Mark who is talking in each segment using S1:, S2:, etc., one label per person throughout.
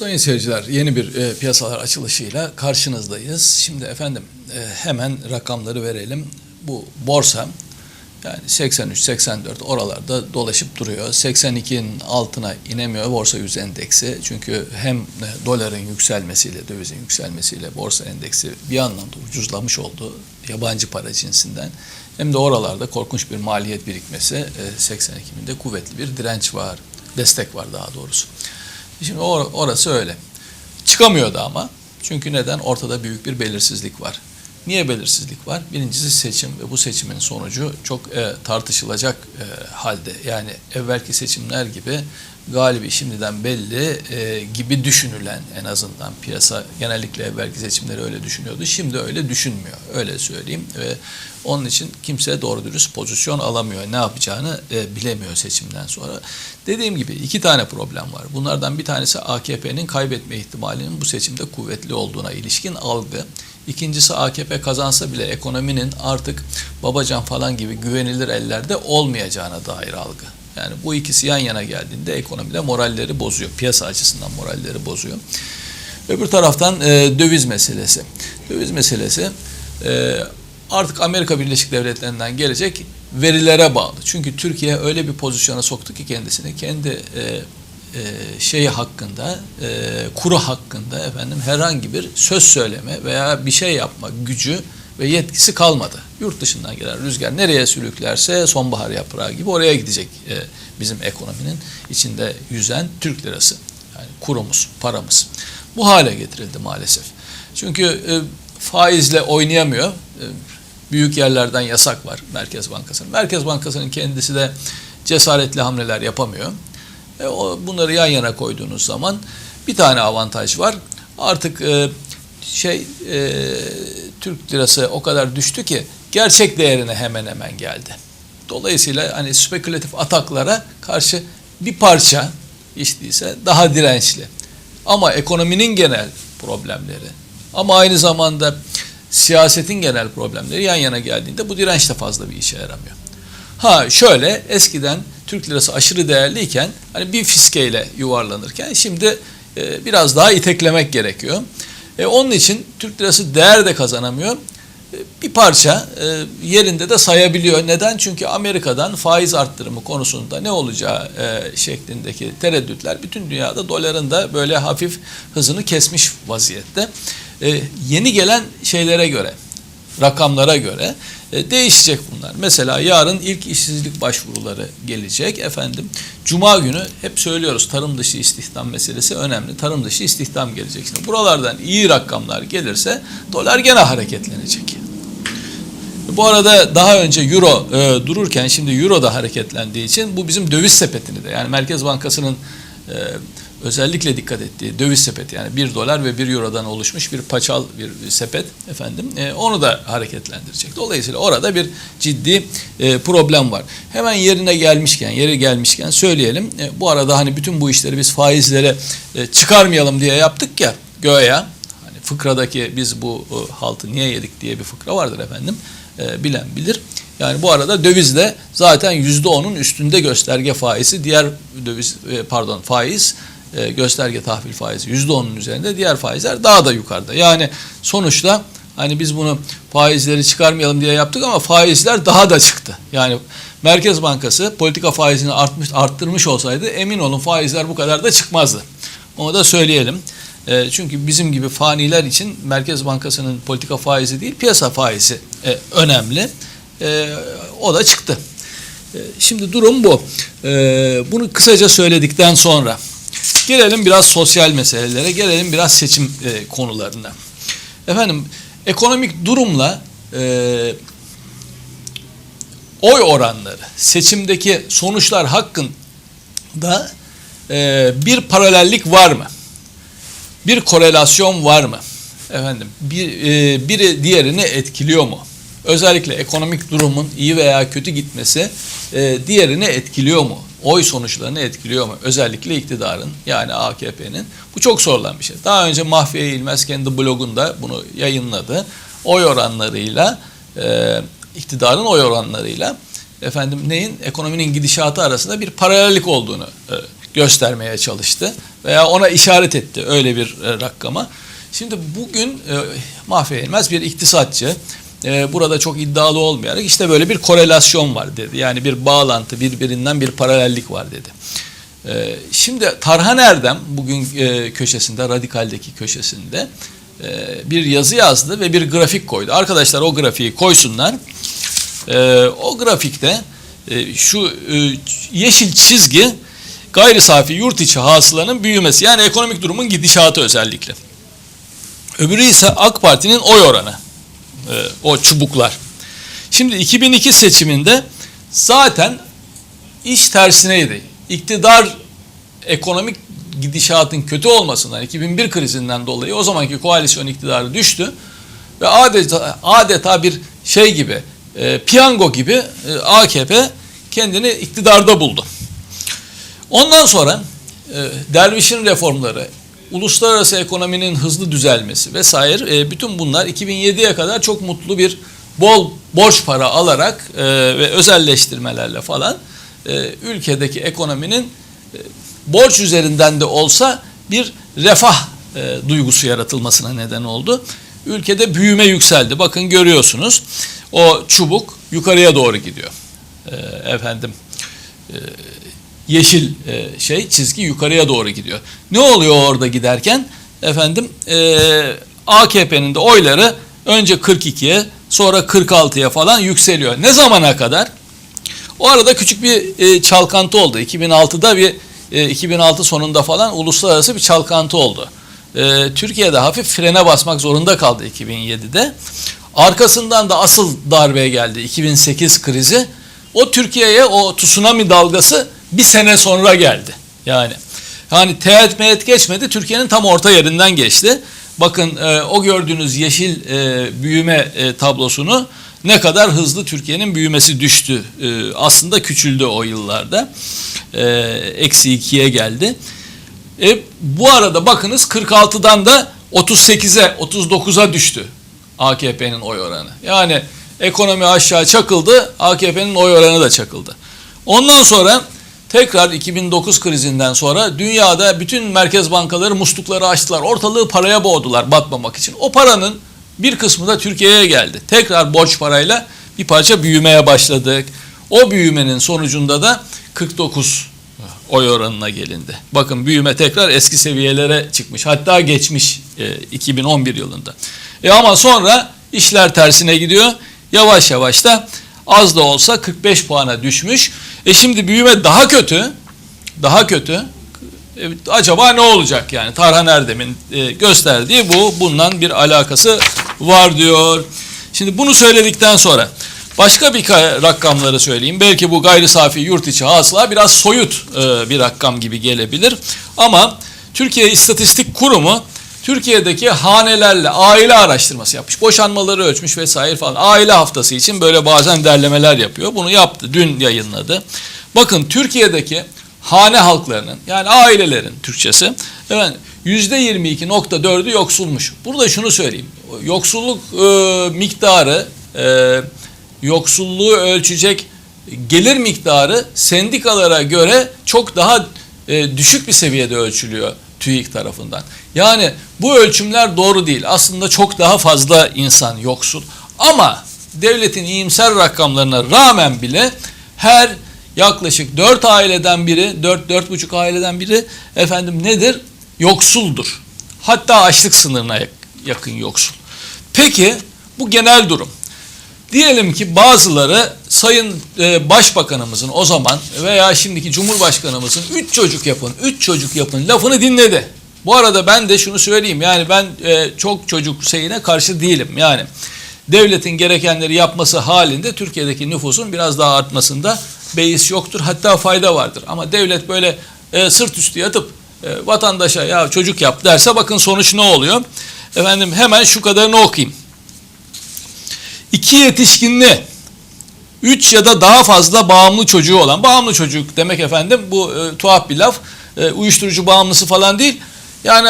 S1: Sayın seyirciler yeni bir e, piyasalar açılışıyla karşınızdayız. Şimdi efendim e, hemen rakamları verelim. Bu borsa yani 83-84 oralarda dolaşıp duruyor. 82'nin altına inemiyor borsa yüz endeksi. Çünkü hem e, doların yükselmesiyle, dövizin yükselmesiyle borsa endeksi bir anlamda ucuzlamış oldu yabancı para cinsinden. Hem de oralarda korkunç bir maliyet birikmesi e, 82'nin kuvvetli bir direnç var, destek var daha doğrusu. Şimdi or- orası öyle. Çıkamıyordu ama. Çünkü neden? Ortada büyük bir belirsizlik var. Niye belirsizlik var? Birincisi seçim ve bu seçimin sonucu çok e, tartışılacak e, halde. Yani evvelki seçimler gibi galibi şimdiden belli e, gibi düşünülen en azından piyasa genellikle evvelki seçimleri öyle düşünüyordu. Şimdi öyle düşünmüyor. Öyle söyleyeyim. Ve onun için kimse doğru dürüst pozisyon alamıyor. Ne yapacağını e, bilemiyor seçimden sonra. Dediğim gibi iki tane problem var. Bunlardan bir tanesi AKP'nin kaybetme ihtimalinin bu seçimde kuvvetli olduğuna ilişkin algı. İkincisi AKP kazansa bile ekonominin artık Babacan falan gibi güvenilir ellerde olmayacağına dair algı. Yani bu ikisi yan yana geldiğinde ekonomide moralleri bozuyor. Piyasa açısından moralleri bozuyor. Öbür taraftan e, döviz meselesi. Döviz meselesi e, artık Amerika Birleşik Devletleri'nden gelecek verilere bağlı. Çünkü Türkiye öyle bir pozisyona soktu ki kendisini kendi e, e, şeyi hakkında, e, kuru hakkında efendim herhangi bir söz söyleme veya bir şey yapma gücü ve yetkisi kalmadı. Yurt dışından gelen rüzgar nereye sürüklerse sonbahar yaprağı gibi oraya gidecek e, bizim ekonominin içinde yüzen Türk lirası. Yani kurumuz, paramız. Bu hale getirildi maalesef. Çünkü e, faizle oynayamıyor. E, büyük yerlerden yasak var Merkez Bankası'nın. Merkez Bankası'nın kendisi de cesaretli hamleler yapamıyor. E, bunları yan yana koyduğunuz zaman bir tane avantaj var. Artık e, şey e, Türk lirası o kadar düştü ki gerçek değerine hemen hemen geldi. Dolayısıyla hani spekülatif ataklara karşı bir parça değilse daha dirençli. Ama ekonominin genel problemleri ama aynı zamanda siyasetin genel problemleri yan yana geldiğinde bu direnç de fazla bir işe yaramıyor. Ha şöyle eskiden Türk lirası aşırı değerliyken hani bir fiskeyle yuvarlanırken şimdi e, biraz daha iteklemek gerekiyor. E, onun için Türk lirası değer de kazanamıyor. E, bir parça e, yerinde de sayabiliyor. Neden? Çünkü Amerika'dan faiz arttırımı konusunda ne olacağı e, şeklindeki tereddütler bütün dünyada doların da böyle hafif hızını kesmiş vaziyette. E, yeni gelen şeylere göre, rakamlara göre değişecek bunlar. Mesela yarın ilk işsizlik başvuruları gelecek efendim. Cuma günü hep söylüyoruz tarım dışı istihdam meselesi önemli. Tarım dışı istihdam gelecek. Şimdi buralardan iyi rakamlar gelirse dolar gene hareketlenecek. Bu arada daha önce euro e, dururken şimdi euro da hareketlendiği için bu bizim döviz sepetini de yani Merkez Bankası'nın e, özellikle dikkat ettiği döviz sepeti yani 1 dolar ve 1 eurodan oluşmuş bir paçal bir sepet efendim e, onu da hareketlendirecek. Dolayısıyla orada bir ciddi e, problem var. Hemen yerine gelmişken yeri gelmişken söyleyelim. E, bu arada hani bütün bu işleri biz faizlere e, çıkarmayalım diye yaptık ya göya hani fıkradaki biz bu e, haltı niye yedik diye bir fıkra vardır efendim. E, bilen bilir. Yani bu arada dövizde zaten %10'un üstünde gösterge faizi diğer döviz e, pardon faiz e, gösterge tahvil faizi %10'un üzerinde diğer faizler daha da yukarıda. Yani sonuçta hani biz bunu faizleri çıkarmayalım diye yaptık ama faizler daha da çıktı. Yani Merkez Bankası politika faizini artmış arttırmış olsaydı emin olun faizler bu kadar da çıkmazdı. Onu da söyleyelim. E, çünkü bizim gibi faniler için Merkez Bankası'nın politika faizi değil piyasa faizi e, önemli. E, o da çıktı. E, şimdi durum bu. E, bunu kısaca söyledikten sonra gelelim biraz sosyal meselelere, gelelim biraz seçim e, konularına. Efendim ekonomik durumla e, oy oranları, seçimdeki sonuçlar hakkında e, bir paralellik var mı? Bir korelasyon var mı? Efendim bir, e, biri diğerini etkiliyor mu? Özellikle ekonomik durumun iyi veya kötü gitmesi e, diğerini etkiliyor mu? Oy sonuçlarını etkiliyor mu? Özellikle iktidarın yani AKP'nin. Bu çok sorulan bir şey. Daha önce Mahfiye İlmez kendi blogunda bunu yayınladı. Oy oranlarıyla, e, iktidarın oy oranlarıyla efendim neyin ekonominin gidişatı arasında bir paralellik olduğunu e, göstermeye çalıştı veya ona işaret etti öyle bir e, rakama. Şimdi bugün e, Mahfi Eğilmez bir iktisatçı e, burada çok iddialı olmayarak işte böyle bir korelasyon var dedi. Yani bir bağlantı birbirinden bir paralellik var dedi. E, şimdi Tarhan Erdem bugün e, köşesinde radikaldeki köşesinde e, bir yazı yazdı ve bir grafik koydu. Arkadaşlar o grafiği koysunlar. E, o grafikte e, şu e, yeşil çizgi gayri safi yurt içi hasılanın büyümesi yani ekonomik durumun gidişatı özellikle. Öbürü ise AK Parti'nin oy oranı. E, o çubuklar. Şimdi 2002 seçiminde zaten iş tersineydi. İktidar ekonomik gidişatın kötü olmasından 2001 krizinden dolayı o zamanki koalisyon iktidarı düştü ve adeta adeta bir şey gibi e, piyango gibi e, AKP kendini iktidarda buldu. Ondan sonra e, dervişin reformları, uluslararası ekonominin hızlı düzelmesi vesaire e, bütün bunlar 2007'ye kadar çok mutlu bir bol borç para alarak e, ve özelleştirmelerle falan e, ülkedeki ekonominin e, borç üzerinden de olsa bir refah e, duygusu yaratılmasına neden oldu. Ülkede büyüme yükseldi. Bakın görüyorsunuz o çubuk yukarıya doğru gidiyor. E, efendim e, yeşil e, şey çizgi yukarıya doğru gidiyor. Ne oluyor orada giderken? Efendim e, AKP'nin de oyları önce 42'ye sonra 46'ya falan yükseliyor. Ne zamana kadar? O arada küçük bir e, çalkantı oldu. 2006'da bir e, 2006 sonunda falan uluslararası bir çalkantı oldu. E, Türkiye'de hafif frene basmak zorunda kaldı 2007'de. Arkasından da asıl darbe geldi 2008 krizi. O Türkiye'ye o tsunami dalgası bir sene sonra geldi. Yani hani teğet meyet geçmedi Türkiye'nin tam orta yerinden geçti. Bakın e, o gördüğünüz yeşil e, büyüme e, tablosunu ne kadar hızlı Türkiye'nin büyümesi düştü. E, aslında küçüldü o yıllarda. E, eksi ikiye geldi. E, bu arada bakınız 46'dan da 38'e 39'a düştü AKP'nin oy oranı. Yani ekonomi aşağı çakıldı AKP'nin oy oranı da çakıldı. Ondan sonra tekrar 2009 krizinden sonra dünyada bütün merkez bankaları muslukları açtılar. Ortalığı paraya boğdular batmamak için. O paranın bir kısmı da Türkiye'ye geldi. Tekrar borç parayla bir parça büyümeye başladık. O büyümenin sonucunda da 49 oy oranına gelindi. Bakın büyüme tekrar eski seviyelere çıkmış. Hatta geçmiş e, 2011 yılında. E ama sonra işler tersine gidiyor. Yavaş yavaş da az da olsa 45 puana düşmüş. E şimdi büyüme daha kötü. Daha kötü. E, acaba ne olacak yani? Tarhan Erdem'in e, gösterdiği bu. Bundan bir alakası var diyor. Şimdi bunu söyledikten sonra başka bir rakamları söyleyeyim. Belki bu gayri safi yurt içi hasıla biraz soyut e, bir rakam gibi gelebilir. Ama Türkiye İstatistik Kurumu Türkiye'deki hanelerle aile araştırması yapmış. Boşanmaları ölçmüş vesaire falan. Aile haftası için böyle bazen derlemeler yapıyor. Bunu yaptı. Dün yayınladı. Bakın Türkiye'deki hane halklarının yani ailelerin Türkçesi evet, %22.4'ü yoksulmuş. Burada şunu söyleyeyim. Yoksulluk e, miktarı e, yoksulluğu ölçecek gelir miktarı sendikalara göre çok daha e, düşük bir seviyede ölçülüyor TÜİK tarafından. Yani bu ölçümler doğru değil. Aslında çok daha fazla insan yoksul. Ama devletin iyimser rakamlarına rağmen bile her yaklaşık 4 aileden biri, 4-4,5 aileden biri efendim nedir? Yoksuldur. Hatta açlık sınırına yakın yoksul. Peki bu genel durum. Diyelim ki bazıları Sayın e, Başbakanımızın o zaman veya şimdiki Cumhurbaşkanımızın 3 çocuk yapın, 3 çocuk yapın lafını dinledi. Bu arada ben de şunu söyleyeyim yani ben e, çok çocuk şeyine karşı değilim. Yani devletin gerekenleri yapması halinde Türkiye'deki nüfusun biraz daha artmasında beis yoktur. Hatta fayda vardır. Ama devlet böyle e, sırt üstü yatıp e, vatandaşa ya çocuk yap derse bakın sonuç ne oluyor? Efendim hemen şu kadarını okuyayım. İki yetişkinli, üç ya da daha fazla bağımlı çocuğu olan, bağımlı çocuk demek efendim bu e, tuhaf bir laf, e, uyuşturucu bağımlısı falan değil. Yani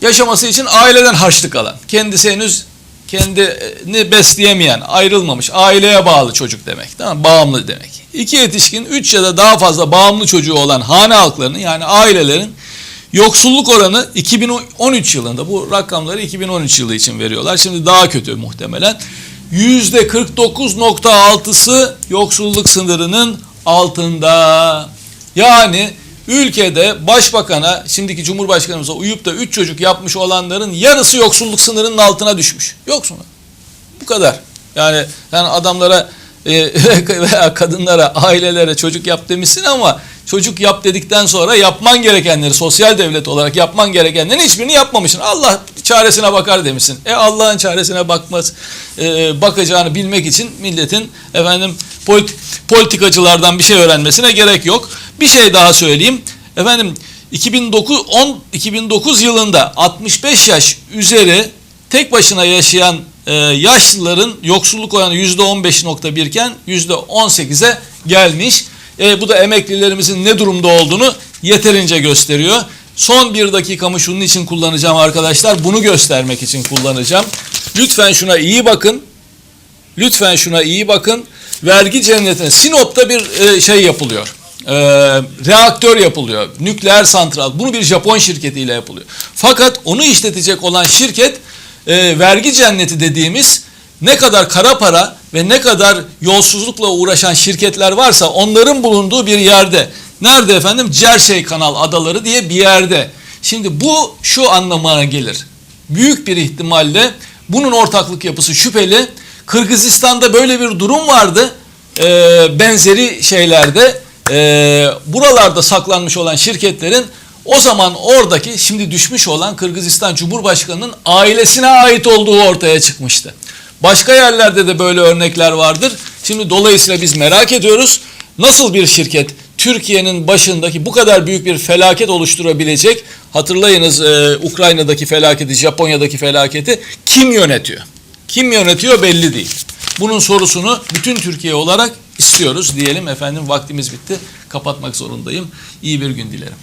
S1: yaşaması için aileden harçlık alan, kendisi henüz kendini besleyemeyen, ayrılmamış, aileye bağlı çocuk demek. Tamam? Bağımlı demek. İki yetişkin, üç ya da daha fazla bağımlı çocuğu olan hane halklarının yani ailelerin yoksulluk oranı 2013 yılında bu rakamları 2013 yılı için veriyorlar. Şimdi daha kötü muhtemelen. Yüzde 49.6'sı yoksulluk sınırının altında. Yani ülkede başbakana, şimdiki cumhurbaşkanımıza uyup da 3 çocuk yapmış olanların yarısı yoksulluk sınırının altına düşmüş. Yoksun. Bu kadar. Yani sen adamlara e, veya kadınlara, ailelere çocuk yap demişsin ama çocuk yap dedikten sonra yapman gerekenleri sosyal devlet olarak yapman gerekenlerin hiçbirini yapmamışsın. Allah çaresine bakar demişsin. E Allah'ın çaresine bakmaz e, bakacağını bilmek için milletin efendim polit, politikacılardan bir şey öğrenmesine gerek yok. Bir şey daha söyleyeyim. Efendim 2009 10 2009 yılında 65 yaş üzeri tek başına yaşayan e, yaşlıların yoksulluk oranı %15.1 iken %18'e gelmiş. E, bu da emeklilerimizin ne durumda olduğunu yeterince gösteriyor. Son bir dakikamı şunun için kullanacağım arkadaşlar. Bunu göstermek için kullanacağım. Lütfen şuna iyi bakın. Lütfen şuna iyi bakın. Vergi cennetine Sinop'ta bir e, şey yapılıyor. E, reaktör yapılıyor. Nükleer santral. Bunu bir Japon şirketiyle yapılıyor. Fakat onu işletecek olan şirket e, vergi cenneti dediğimiz ne kadar kara para ve ne kadar yolsuzlukla uğraşan şirketler varsa onların bulunduğu bir yerde. Nerede efendim? Jersey Kanal Adaları diye bir yerde. Şimdi bu şu anlamına gelir. Büyük bir ihtimalle bunun ortaklık yapısı şüpheli. Kırgızistan'da böyle bir durum vardı. Ee, benzeri şeylerde e, buralarda saklanmış olan şirketlerin o zaman oradaki şimdi düşmüş olan Kırgızistan Cumhurbaşkanı'nın ailesine ait olduğu ortaya çıkmıştı. Başka yerlerde de böyle örnekler vardır. Şimdi dolayısıyla biz merak ediyoruz. Nasıl bir şirket Türkiye'nin başındaki bu kadar büyük bir felaket oluşturabilecek? Hatırlayınız e, Ukrayna'daki felaketi, Japonya'daki felaketi kim yönetiyor? Kim yönetiyor belli değil. Bunun sorusunu bütün Türkiye olarak istiyoruz diyelim efendim vaktimiz bitti. Kapatmak zorundayım. İyi bir gün dilerim.